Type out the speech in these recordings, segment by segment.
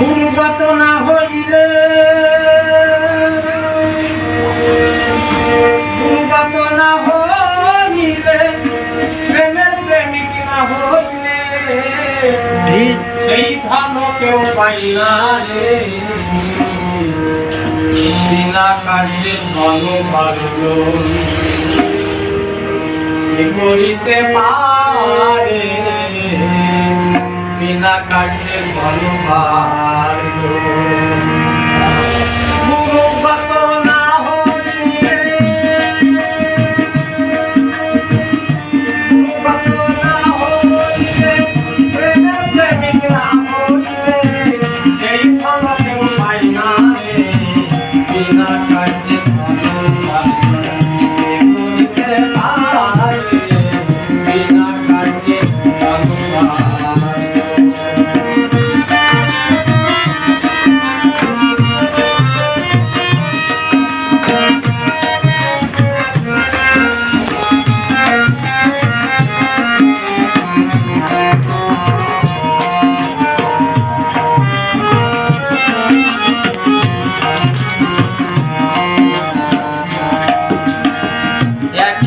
গুরুগত না হইলে। গুরুগত না হইলে প্রেমের প্রেমিক না হইলে। ঠিক। সেই ধন কেউ পাই না রে। বিনা কাজে ধন পারল করিতে পারে? বিনা কাজে ধন পারল গুরুগত না হইলে এক স্কুলে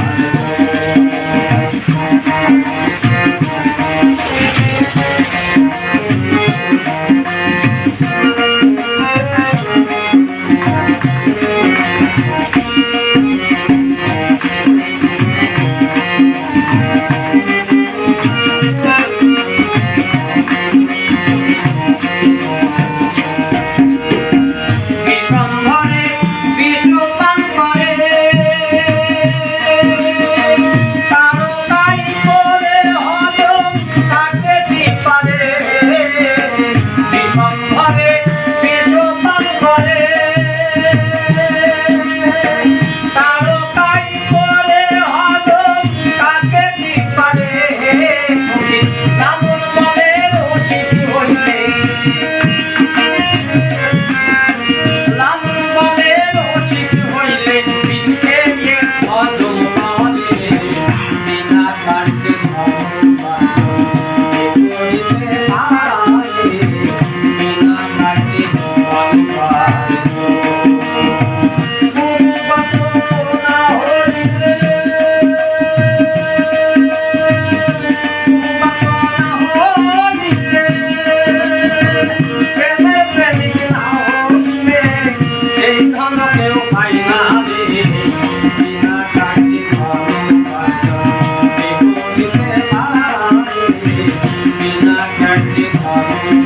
Thank you.